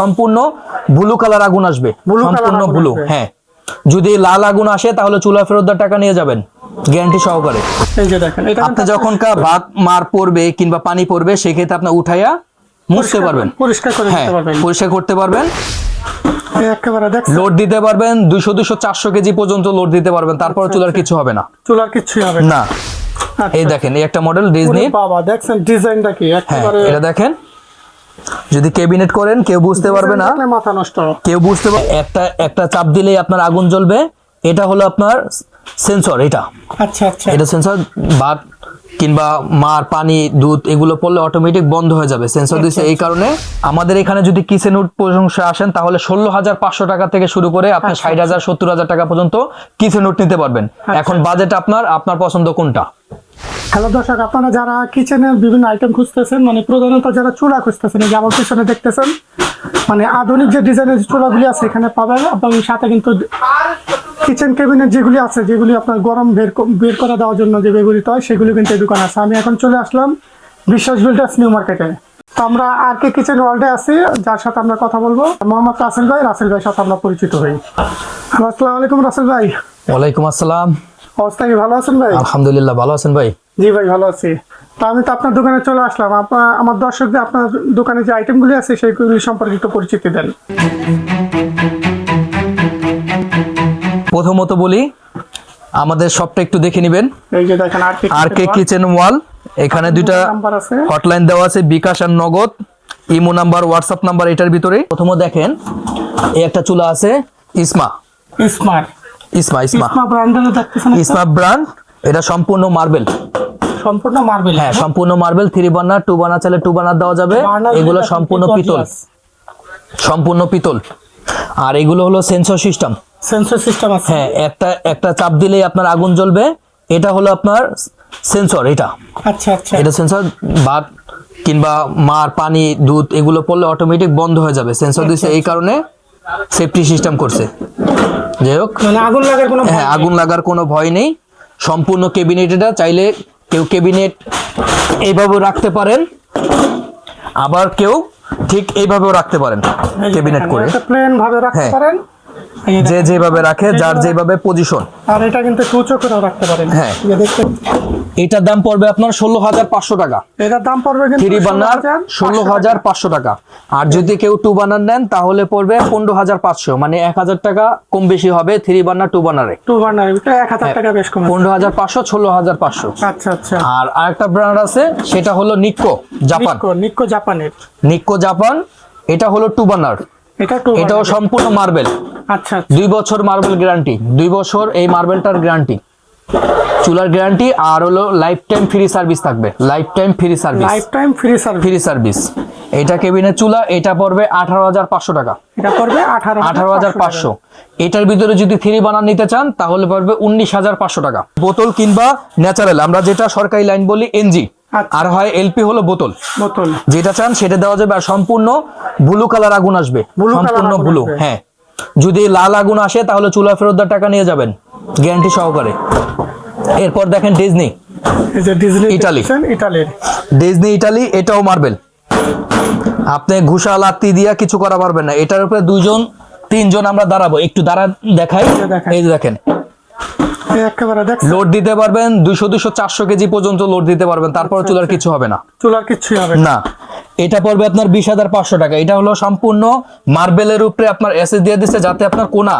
সম্পূর্ণ blue colour আগুন আসবে। সম্পূর্ণ ব্লু হ্যাঁ। যদি লাল আগুন আসে তাহলে চুলা ফেরত দেওয়ার টাকা নিয়ে যাবেন গ্যারান্টি সহকারে। এই যে দেখেন আপনি যখন কা ভাত মার পড়বে কিংবা পানি পড়বে সেক্ষেত্রে আপনি উঠাইয়া মুছতে পারবেন। পরিষ্কার করে হ্যাঁ দিতে পারবেন। পরিষ্কার করতে পারবেন। এই লোড দিতে পারবেন দুইশো দুশো চারশো কেজি পর্যন্ত লোড দিতে পারবেন তারপর চুলার কিছু হবে না। চুলার কিচ্ছুই হবে না। না। আচ্ছা। এই দেখেন এই একটা মডেল ডিজনি বাবা দেখছেন ডিজাইনটা কি? হ্যাঁ একেবারে এটা দেখেন। যদি ক্যাবিনেট করেন কেউ বুঝতে পারবে না। মাথা নষ্ট। কেউ বুঝতে পারবে একটা একটা চাপ দিলেই আপনার আগুন জ্বলবে। এটা হলো আপনার সেন্সর এটা। আচ্ছা আচ্ছা। এটা সেন্সর ভাত কিংবা মার পানি দুধ এগুলো পড়লে অটোমেটিক বন্ধ হয়ে যাবে। সেন্সর দিচ্ছে এই কারণে। আমাদের এখানে যদি কিচেন উড প্রশংসা আসেন তাহলে ষোলো হাজার পাঁচশো টাকা থেকে শুরু করে আপনি ষাট হাজার সত্তর হাজার টাকা পর্যন্ত কিচেন উড নিতে পারবেন। এখন বাজেট আপনার আপনার পছন্দ কোনটা? হ্যালো দর্শক, আপনারা যারা কিচেনের বিভিন্ন আইটেম খুঁজতেছেন মানে প্রধানত যারা চুলা খুঁজতেছেন, এই আমার পিছনে দেখতেছেন মানে আধুনিক যে ডিজাইনের চুলাগুলি আছে এখানে পাবেন, এবং সাথে কিন্তু কিচেন কেবিনেট যেগুলি আছে, যেগুলি আপনার গরম বের বের করে দেওয়ার জন্য যে ব্যবহৃত হয়, সেগুলি কিন্তু এই দোকানে আছে। আমি এখন চলে আসলাম বিশ্বাস বিল্ডার্স নিউ মার্কেটে তো আমরা আর কে কিচেন ওয়ার্ল্ডে আছি, যার সাথে আমরা কথা বলব। মোহাম্মদ রাসেল ভাই, রাসেল ভাইয়ের সাথে আমরা পরিচিত হই। আসসালামু আলাইকুম রাসেল ভাই। ওয়ালাইকুম আসসালাম। অবস্থা কি ভালো আছেন ভাই? আলহামদুলিল্লাহ ভালো আছেন ভাই? জি ভাই ভালো আছি। তো আমি তো আপনার দোকানে চলে আসলাম। আপনার আমার দর্শকদের আপনার দোকানে যে আইটেমগুলি আছে সেইগুলি সম্পর্কে একটু পরিচিতি দেন। প্রথমত বলি আমাদের সবটা একটু দেখে নেবেন। এই যে দেখেন আর কে কিচেন ওয়াল এখানে দুইটা নাম্বার আছে। হটলাইন দেওয়া আছে বিকাশ আর নগদ ইমো নাম্বার হোয়াটসঅ্যাপ নাম্বার এটার ভিতরে। প্রথমে দেখেন এই একটা চুলা আছে ইসমা। স্মার্ট ইসমা ইসমা। ইসমা ব্র্যান্ডের দেখতেছেন ইসমা ব্র্যান্ড এটা সম্পূর্ণ মার্বেল সম্পূর্ণ মার্বেল হ্যাঁ সম্পূর্ণ marble three burner two burner চাইলে টু বার্নার দেওয়া যাবে। এগুলো সম্পূর্ণ পিতল। সম্পূর্ণ পিতল। আর এগুলো হলো সেন্সর সিস্টেম সেন্সর সিস্টেম আছে। হ্যাঁ একটা একটা চাপ দিলেই আপনার আগুন জ্বলবে। এটা হলো আপনার সেন্সর এটা। আচ্ছা আচ্ছা। এটা সেন্সর ভাত কিংবা মার পানি দুধ এগুলো পড়লে অটোমেটিক বন্ধ হয়ে যাবে। সেন্সর দিচ্ছে এই কারণে। সেফটি সিস্টেম করছে। যাই হোক। মানে আগুন লাগার কোনো হ্যাঁ আগুন লাগার কোনো ভয় নেই। সম্পূর্ণ ক্যাবিনেট এটা চাইলে কেউ ক্যাবিনেট এইভাবে রাখতে পারেন। আবার কেউ ঠিক এইভাবেও রাখতে পারেন ক্যাবিনেট করে। প্লেন ভাবে রাখতে হ্যাঁ। পারেন। যে যেভাবে রাখে যার যেভাবে পজিশন আর এটা কিন্তু করেও রাখতে পারেন। হ্যাঁ। এটার দাম পড়বে আপনার ষোলো হাজার পাঁচশো টাকা। এটার দাম পড়বে কিন্তু থ্রি বার্নার ষোলো হাজার পাঁচশো টাকা। আর যদি কেউ টু বার্নার নেন তাহলে পড়বে পনেরো হাজার পাঁচশো। মানে এক হাজার টাকা কম বেশি হবে থ্রি বার্নার টু বার্নারে টু বার্নার এক হাজার টাকা বেশ কম। পনেরো হাজার পাঁচশো ষোলো হাজার পাঁচশো। আচ্ছা আচ্ছা। আর আরেকটা ব্র্যান্ড আছে সেটা হলো নিক্কো জাপান নিক্কো নিক্কো জাপানের নিক্কো জাপান এটা হলো টু বার্নার এটা এটাও সম্পূর্ণ মার্বেল আচ্ছা আচ্ছা। দুই বছর মার্বেল গ্যারান্টি দুই বছর এই মার্বেলটার গ্যারান্টি চুলার গ্যারান্টি আর হলো লাইফ টাইম ফ্রি সার্ভিস থাকবে। Life time free service life time free service free service এটা কেবিনের চুলা এটা পড়বে আঠারো হাজার পাঁচশো টাকা। এটা পড়বে আঠারো আঠারো হাজার পাঁচশো। এটার ভিতরে যদি থ্রি বানার নিতে চান তাহলে পড়বে উনিশ হাজার পাঁচশো টাকা। বোতল কিংবা ন্যাচারাল আমরা যেটা সরকারি লাইন বলি এনজি। আর হয় এলপি হলো বোতল। বোতল। যেটা চান সেটা দেওয়া যাবে আর সম্পূর্ণ ব্লু কালার আগুন আসবে। সম্পূর্ণ ব্লু হ্যাঁ। যদি লাল আগুন আসে তাহলে চুলা ফেরত দেওয়ার টাকা নিয়ে যাবেন গ্যারান্টি সহকারে। এরপর দেখেন ডিজনি ইটালি। ডিজনি ইটালি এটাও মার্বেল আপনি ঘুষা লাত্তি দিয়া কিছু করা পারবেন না। এটার উপরে দুইজন তিনজন আমরা দাঁড়াবো। একটু দাঁড়া দেখাই। এই যে দেখেন। লোড দিতে পারবেন দুইশো দুইশো চারশো কেজি পর্যন্ত লোড দিতে পারবেন তারপর আচ্ছা, চুলার কিছু হবে না। চুলার কিচ্ছুই হবে না। এটা পড়বে আপনার বিশ হাজার পাঁচশো টাকা। এটা হলো সম্পূর্ণ মার্বেলের উপরে আপনার এসএস দিয়ে দিচ্ছে যাতে আপনার কোনা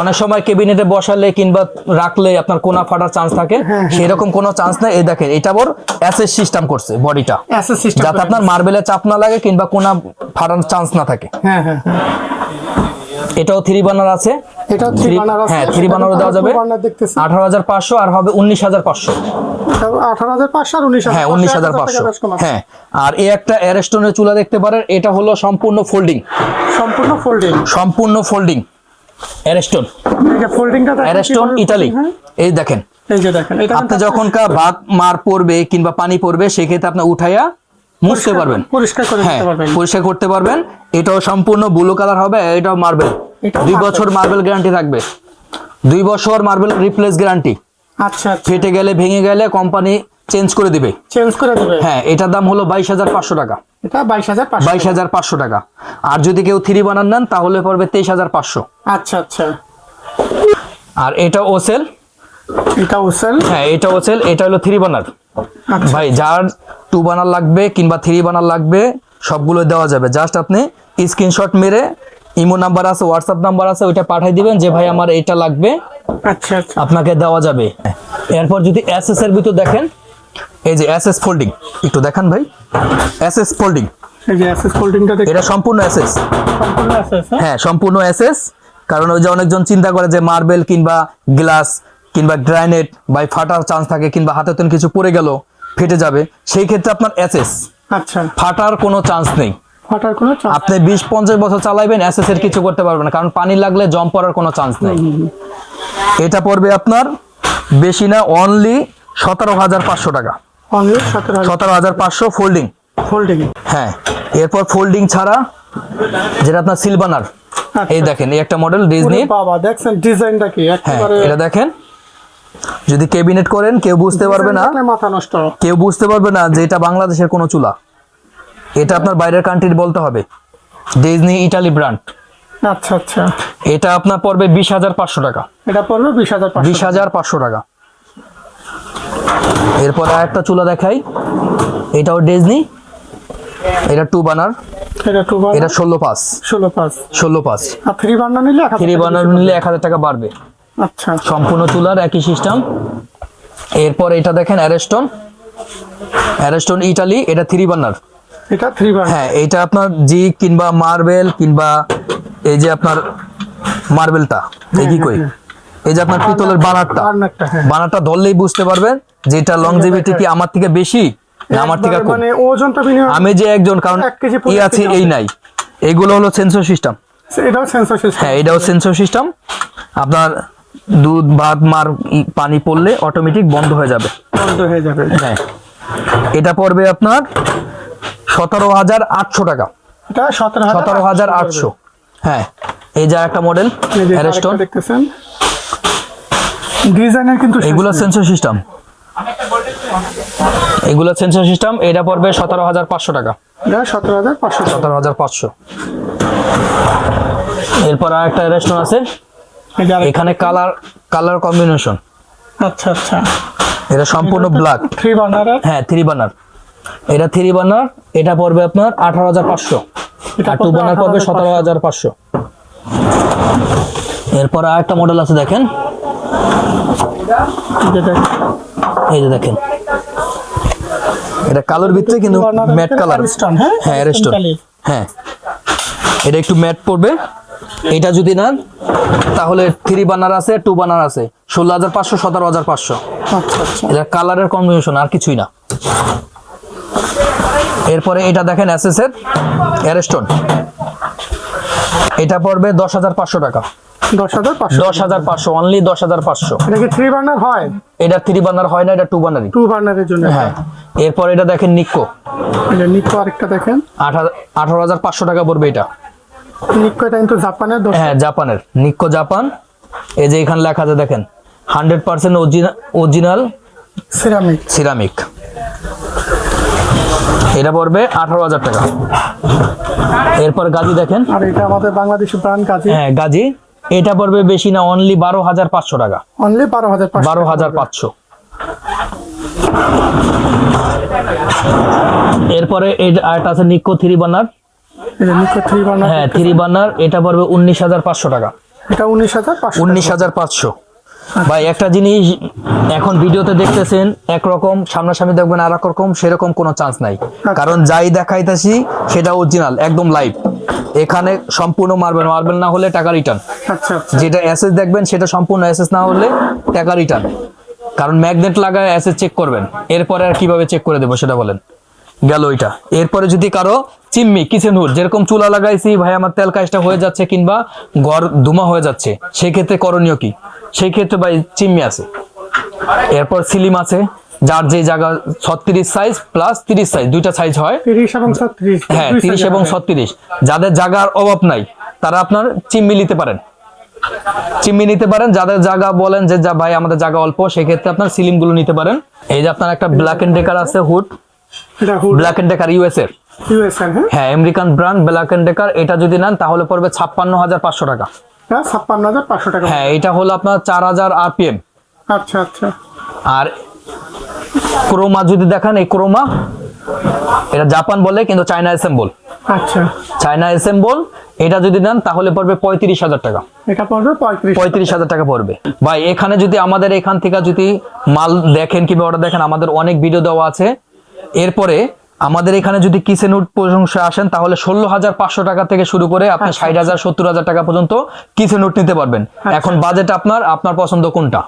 অনেক সময় কেবিনেটে বসালে কিংবা রাখলে আপনার কোনা ফাটার চান্স থাকে। হ্যাঁ, সেরকম কোনো চান্স নেই। এই দেখেন এটা ওর এসএস সিস্টেম করছে বডিটা সিস্টেম যাতে আপনার মার্বেলের চাপ না লাগে কিংবা কোনা ফাটার চান্স না থাকে। হ্যাঁ হ্যাঁ হ্যাঁ। এটাও থ্রি বানার আছে। এটা থ্রি বার্নার আছে। হ্যাঁ, burner দেওয়া যাবে। বার্নার দেখতেছি। আঠারো হাজার পাঁচশো আর হবে উনিশ হাজার পাঁচশো। আঠারো হাজার পাঁচশো আর উনিশ হ্যাঁ উনিশ হাজার পাঁচশো। বেশ কম আছে। হ্যাঁ আর এই একটা অ্যারেস্টনের চুলা দেখতে পারেন এটা হলো সম্পূর্ণ ফোল্ডিং সম্পূর্ণ ফোল্ডিং সম্পূর্ণ ফোল্ডিং অ্যারেস্টন ফোল্ডিংটা অ্যারেস্টন হয়। এই দেখেন। এই যে দেখেন এটা আপনি যখন কা ভাত মার পড়বে কিংবা পানি পড়বে সেক্ষেত্রে আপনি উঠাইয়া মুছতে পারবেন। পরিষ্কার করে হ্যাঁ দিতে পারবেন। পরিষ্কার করতে পারবেন। এটাও সম্পূর্ণ ব্লু কালার হবে এটাও মার্বেল দুই বছর মার্বেল গ্যারান্টি থাকবে। দুই বছর মার্বেল রিপ্লেস গ্যারান্টি আচ্ছা ফেটে গেলে ভেঙে গেলে কোম্পানি চেঞ্জ করে দিবে। চেঞ্জ করে দেবে? হ্যাঁ এটার দাম হলো বাইশ হাজার পাঁচশো টাকা। এটা বাইশ হাজার বাইশ হাজার পাঁচশো টাকা। আর যদি কেউ থ্রি বানান নেন তাহলে পড়বে তেইশ হাজার পাঁচশো। আচ্ছা আচ্ছা। আর এটা ওসেল এটা ওসেল হ্যাঁ এটা ওসেল এটা হলো থ্রি বানার। আচ্ছা। ভাই যার টু বানার লাগবে কিংবা থ্রি বানার লাগবে সবগুলো দেওয়া যাবে। জাস্ট আপনি স্ক্রিনশট মেরে ইমো নাম্বার আছে হোয়াটসঅ্যাপ নাম্বার আছে ওইটা পাঠিয়ে দিবেন যে ভাই আমার এটা লাগবে। আচ্ছা আচ্ছা। আপনাকে দেওয়া যাবে। এরপর যদি এসএস এর ভিতর দেখেন এই যে এসএস ফোল্ডিং একটু দেখান ভাই। এসএস ফোল্ডিং এই যে অ্যাসেস ফোল্ডিংটা এটা সম্পূর্ণ এসএস সম্পূর্ণ আছে হ্যাঁ? হ্যাঁ সম্পূর্ণ এসএস কারণ ওই যে অনেকজন চিন্তা করে যে মার্বেল কিংবা গ্লাস কিংবা গ্রানাইট বা ফাটার চান্স থাকে কিংবা হাতে তেন কিছু পড়ে গেল। ফেটে যাবে সেই ক্ষেত্রে আপনার এসএস আচ্ছা। ফাটার কোনো চান্স নেই। ফাটার কোনো চান্স আপনি বিশ পঞ্চাশ বছর চালাইবেন এসএস এর কিছু করতে পারবেন না কারণ পানি লাগলে জম পড়ার কোনো চান্স নেই। এটা পড়বে আপনার বেশি না অনলি সতেরো হাজার পাঁচশো টাকা। অনলি সতেরো হাজার। সতেরো হাজার পাঁচশো ফোল্ডিং ফোল্ডিং হ্যাঁ এরপর ফোল্ডিং ছাড়া যেটা আপনার সিলবানার এই দেখেন এই একটা মডেল ডিজনি বাবা দেখছেন ডিজাইনটা কি? হ্যাঁ একেবারে এটা দেখেন। যদি ক্যাবিনেট করেন কেউ বুঝতে পারবে না। মাথা নষ্ট। কেউ বুঝতে পারবে না যে এটা বাংলাদেশের কোনো চুলা। এটা আপনার বাইরের কান্ট্রির বলতে হবে। ডিজনি ইটালি ব্র্যান্ড আচ্ছা আচ্ছা। এটা আপনার পড়বে বিশ হাজার পাঁচশো টাকা। এটা পড়বে বিশ হাজার বিশ হাজার পাঁচশো টাকা। এরপর আর একটা চুলা দেখাই। এটাও ডিজনি এটা টু বানার এটা ষোলো পাঁচ। ষোলো পাঁচ। ষোলো আর থ্রি বার্নার নিলে থ্রি বানার নিলে এক হাজার টাকা বাড়বে। আচ্ছা সম্পূর্ণ চুলার একই সিস্টেম এরপর এটা দেখেন অ্যারেস্টন অ্যারেস্টন ইটালি এটা থ্রি বার্নার এটা থ্রি বার্নার হ্যাঁ এটা আপনার জি কিংবা মার্বেল কিংবা এই যে আপনার মার্বেলটা এই কি কই? এই যে আপনার পিতলের বানারটা হ্যাঁ। বানারটা ধরলেই বুঝতে পারবেন যে এটা লংজিভিটি কি আমার থেকে বেশি না আমার থেকে কম? মানে ওজনটা আমি যে একজন কারণ কেজি আছে এই নাই। এইগুলো হলো সেন্সর সিস্টেম এটাও সেন্সর সিস্টেম হ্যাঁ এটাও সেন্সর সিস্টেম আপনার দুধ ভাত মার পানি পড়লে অটোমেটিক বন্ধ হয়ে যাবে। বন্ধ হয়ে যাবে। হ্যাঁ। এটা পড়বে আপনার সতেরো হাজার আটশো টাকা। সতেরো হাজার আটশো। হ্যাঁ। এই যা একটা মডেল অ্যারেস্টন দেখতেছেন। ডিজাইনের কিন্তু এগুলো সেন্সর সিস্টেম এগুলো সেন্সর সিস্টেম এটা পড়বে সতেরো হাজার পাঁচশো টাকা। সতেরো হাজার পাঁচশো সতেরো হাজার পাঁচশো। এরপর আর একটা রেস্টুরেন্ট আছে। এখানে কালার কালার কম্বিনেশন আচ্ছা আচ্ছা। এটা সম্পূর্ণ ব্ল্যাক থ্রি বার্নারের হ্যাঁ থ্রি বার্নার এটা থ্রি বার্নার এটা পড়বে আপনার আঠারো হাজার পাঁচশো। আর টু বার্নার পড়বে সতেরো হাজার পাঁচশো। এরপর আর একটা মডেল আছে দেখেন। এই যে দেখ- দেখেন। এটা কালোর ভিতরে কিন্তু ম্যাট কালার হ্যাঁ? হ্যাঁ। হ্যাঁ। এটা একটু ম্যাট পড়বে। এটা যদি নেন তাহলে থ্রি বানার আছে টু বানার আছে। ষোলো হাজার পাঁচশো সতেরো হাজার পাঁচশো। আচ্ছা আচ্ছা। এটা কালারের কম্বিনেশন আর কিছুই না। এরপরে এটা দেখেন এর অ্যারেস্টন এটা পড়বে দশ হাজার পাঁচশো টাকা। দশ হাজার পাঁচশো। অনলি দশ হাজার পাঁচশো। এটা কি থ্রি বার্নার হয়? এটা থ্রি বানার হয় না এটা টু টু বার্নারের জন্য। হ্যাঁ। এরপর এটা দেখেন নিক্কো এটা নিকো আরেকটা দেখেন। আঠারো হাজার পাঁচশো টাকা পড়বে এটা। নিকো এটা কিন্তু জাপানের হ্যাঁ জাপানের নিক্কো জাপান এই যে এখানে লেখা আছে দেখেন। Hundred percent original ceramic ceramic এটা পড়বে আঠারো হাজার টাকা। এরপর গাজি দেখেন। আর এটা আমাদের বাংলাদেশি ব্র্যান্ড কাজে হ্যাঁ গাজি। এটা পড়বে বেশি না অনলি বারো হাজার পাঁচশো টাকা। অনলি বারো হাজার বারো হাজার পাঁচশো। এরপরে আরেকটা আছে নিকো থ্রি বার্নার হ্যাঁ থ্রি বার্নার এটা পড়বে উনিশ হাজার পাঁচশো টাকা। এটা উনিশ হাজার উনিশ হাজার পাঁচশো। ভাই একটা জিনিস এখন ভিডিওতে দেখতেছেন একরকম সামনাসামনি দেখবেন আর রকম সেরকম কোনো চান্স নাই। কারণ যাই দেখাইতেছি সেটা অরিজিনাল একদম লাইভ এখানে সম্পূর্ণ মার্বেল মার্বেল না হলে টাকা রিটার্ন আচ্ছা আচ্ছা। যেটা অ্যাসেস দেখবেন সেটা সম্পূর্ণ অ্যাসেস না হলে টাকা রিটার্ন কারণ ম্যাগনেট লাগায় অ্যাসেস চেক করবেন। এরপরে আর কীভাবে চেক করে দেবো সেটা বলেন। গেল ওইটা এরপরে যদি কারও চিম্মি কিচেন হুড যেরকম চুলা লাগাইছি ভাই আমার তেল কাজটা হয়ে যাচ্ছে কিংবা ঘর ধুমা হয়ে যাচ্ছে সেই ক্ষেত্রে করণীয় কি? সেই ক্ষেত্রে ভাই চিম্মি আছে। এরপর সিলিম আছে যার যে জায়গা ছত্রিশ সাইজ প্লাস তিরিশ সাইজ দুইটা সাইজ হয়। হ্যাঁ তিরিশ এবং ছত্রিশ। যাদের জায়গার অভাব নাই তারা আপনার চিম্মি নিতে পারেন। চিমনি নিতে পারেন যাদের জায়গা বলেন যে যা ভাই আমাদের জায়গা অল্প সেক্ষেত্রে আপনার সিলিমগুলো নিতে পারেন। এই যে আপনার একটা ব্ল্যাক এন্ড ডেকার আছে hood. Black and Decker US এর। হ্যাঁ? American brand Black and Decker এটা যদি নেন তাহলে পড়বে ছাপ্পান্ন হাজার পাঁচশো টাকা। ছাপ্পান্ন হাজার পাঁচশো টাকা। হ্যাঁ এটা হলো আপনার চার হাজার আরপিএম আচ্ছা আচ্ছা। আর ক্রোমা যদি দেখেন এই ক্রোমা এটা জাপান বলে কিন্তু চায়না অ্যাসেম্বল আচ্ছা। চায়না অ্যাসেম্বল এটা যদি নেন তাহলে পড়বে পঁয়ত্রিশ হাজার টাকা। এটা পড়বে পঁয়ত্রিশ পঁয়ত্রিশ হাজার টাকা পড়বে। ভাই এখানে যদি আমাদের এখান থেকে যদি মাল দেখেন কিংবা অর্ডার দেখেন আমাদের অনেক ভিডিও দেওয়া আছে। এরপরে আমাদের এখানে যদি কিচেন উড প্রশংসা আসেন তাহলে ষোলো হাজার পাঁচশো টাকা থেকে শুরু করে আপনি ষাট হাজার সত্তর হাজার টাকা পর্যন্ত কিচেন উড নিতে পারবেন। এখন বাজেট আপনার আপনার পছন্দ কোনটা?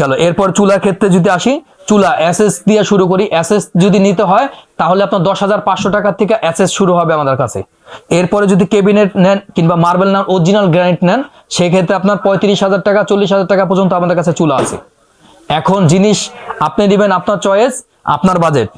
গেল। এরপর চুলার ক্ষেত্রে যদি আসি চুলা এসএস দিয়ে শুরু করি। এসএস যদি নিতে হয় তাহলে আপনার দশ হাজার পাঁচশো টাকার থেকে এসএস শুরু হবে আমাদের কাছে। এরপরে যদি কেবিনেট নেন কিংবা মার্বেল নেন অরিজিনাল গ্রানাইট নেন সেক্ষেত্রে আপনার পঁয়ত্রিশ হাজার টাকা চল্লিশ হাজার টাকা পর্যন্ত আমাদের কাছে চুলা আছে। এখন জিনিস আপনি দিবেন আপনার চয়েস আপনার বাজেট।